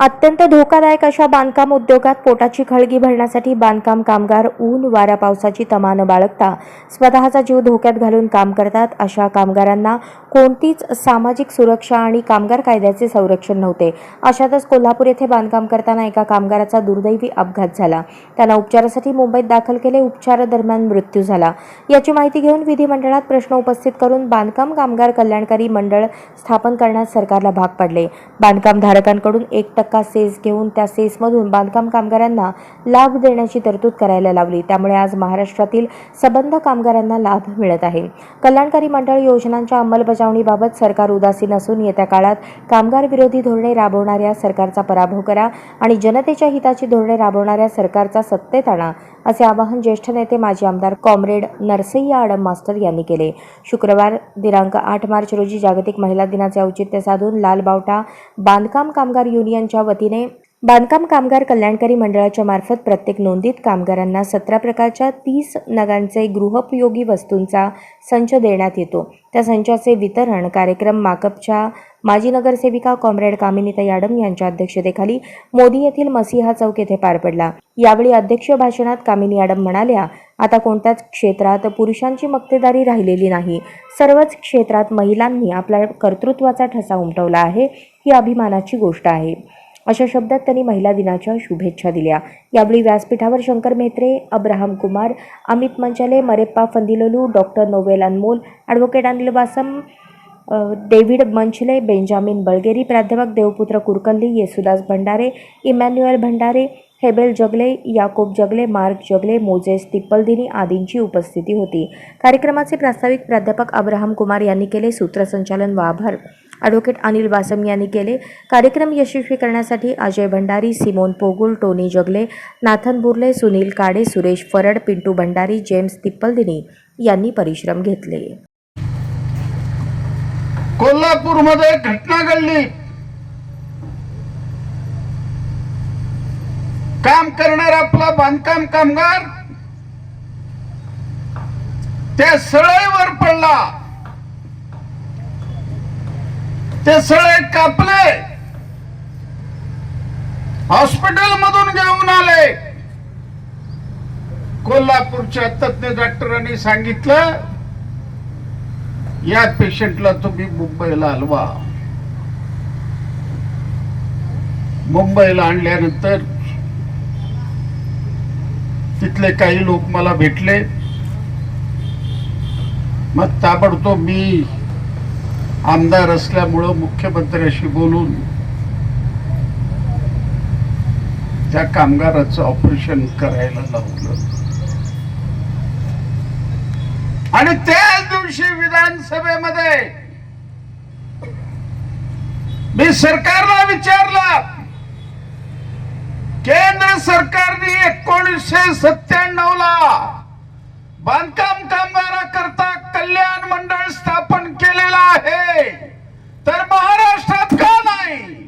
अत्यंत धोकादायक अशा बांधकाम उद्योगात पोटाची खळगी भरण्यासाठी बांधकाम कामगार ऊन वारा पावसाची तमा न बाळगता स्वतःचा जीव धोक्यात घालून काम करतात. अशा कामगारांना कोणतीच सामाजिक सुरक्षा आणि कामगार कायद्याचे संरक्षण नव्हते. अशातच कोल्हापूर येथे बांधकाम करताना एका कामगाराचा दुर्दैवी अपघात झाला. त्यांना उपचारासाठी मुंबईत दाखल केले. उपचारादरम्यान मृत्यू झाला. याची माहिती घेऊन विधिमंडळात प्रश्न उपस्थित करून बांधकाम कामगार कल्याणकारी मंडळ स्थापन करण्यास सरकारला भाग पडले. बांधकाम धारकांकडून एक टक्के सेस घेऊन त्या सेसमधून बांधकाम कामगारांना लाभ देण्याची तरतूद करायला लावली. त्यामुळे आज महाराष्ट्रातील सबंध कामगारांना लाभ मिळत आहे. कल्याणकारी मंडळ योजनांच्या अंमलबजावणीबाबत सरकार उदासीन असून येत्या काळात कामगार विरोधी धोरणे राबवणाऱ्या सरकारचा पराभव करा आणि जनतेच्या हिताची धोरणे राबवणाऱ्या सरकारचा सत्तेत आणा असे आवाहन ज्येष्ठ नेते माजी आमदार कॉम्रेड नरसय्या आडम मास्टर यांनी केले. शुक्रवार दिनांक आठ मार्च रोजी जागतिक महिला दिनाचे औचित्य साधून लाल बावटा बांधकाम कामगार युनियनच्या वतीने बांधकाम कामगार कल्याणकारी मंडळाच्या मार्फत प्रत्येक नोंदीत कामगारांना सतरा प्रकारच्या तीस नगांचे गृहोपयोगी वस्तूंचा संच देण्यात येतो. त्या संचाचे वितरण कार्यक्रम माकपच्या माजी नगरसेविका कॉम्रेड कामिनीता याडम यांच्या अध्यक्षतेखाली मोदी येथील मसिहा चौक येथे पार पडला. यावेळी अध्यक्ष भाषणात कामिनी याडम म्हणाल्या आता कोणत्याच क्षेत्रात पुरुषांची मक्तेदारी राहिलेली नाही. सर्वच क्षेत्रात महिलांनी आपला कर्तृत्वाचा ठसा उमटवला आहे. ही अभिमानाची गोष्ट आहे. अशा शब्दात त्यांनी महिला दिनाच्या शुभेच्छा दिल्या. यावेळी व्यासपीठावर Shankar Mehatre Abraham Kumar Amit Manchale Mareppa Phandilolu doctor Novel Anmol advocate Anil Vasam David Manchale Benjamin Balgeri प्राध्यापक Devputra Kurkalli Yesudas Bhandare Emmanuel Bhandare Hebel Jagle Yakob Jagle mark जगले मोजेस तिप्पलदिनी आदींची उपस्थिती होती. कार्यक्रमाचे प्रास्ताविक प्राध्यापक अब्राहम कुमार यांनी केले. सूत्रसंचालन व आभार. ॲडव्होकेट अनिल वासम यांनी केले. कार्यक्रम यशस्वी करण्यासाठी Ajay Bhandari Simon Pogul Tony Jagle Nathan Burle Sunil Kade Suresh Farad Pintu Bhandari James Tippaldini यांनी परिश्रम घेतले. कोल्हापूरमध्ये घटना घडली. काम करणारा आपला बांधकाम कामगार त्या सळईवर पडला. ते सळे कापले. हॉस्पिटल मधून घेऊन आले. कोल्हापूरच्या तज्ञ डॉक्टरांनी सांगितलं या पेशंटला तुम्ही मुंबईला हलवा मुंबईला आणल्यानंतर तिथले काही लोक मला भेटले. मग ताबडतोब मी आमदार असल्यामुळं मुख्यमंत्र्याशी बोलून त्या कामगाराचं ऑपरेशन करायला लावलं. आणि त्याच दिवशी विधानसभेमध्ये मी सरकारला विचारला केंद्र सरकारने एकोणीसशे सत्त्याण्णव ला बांधकाम काम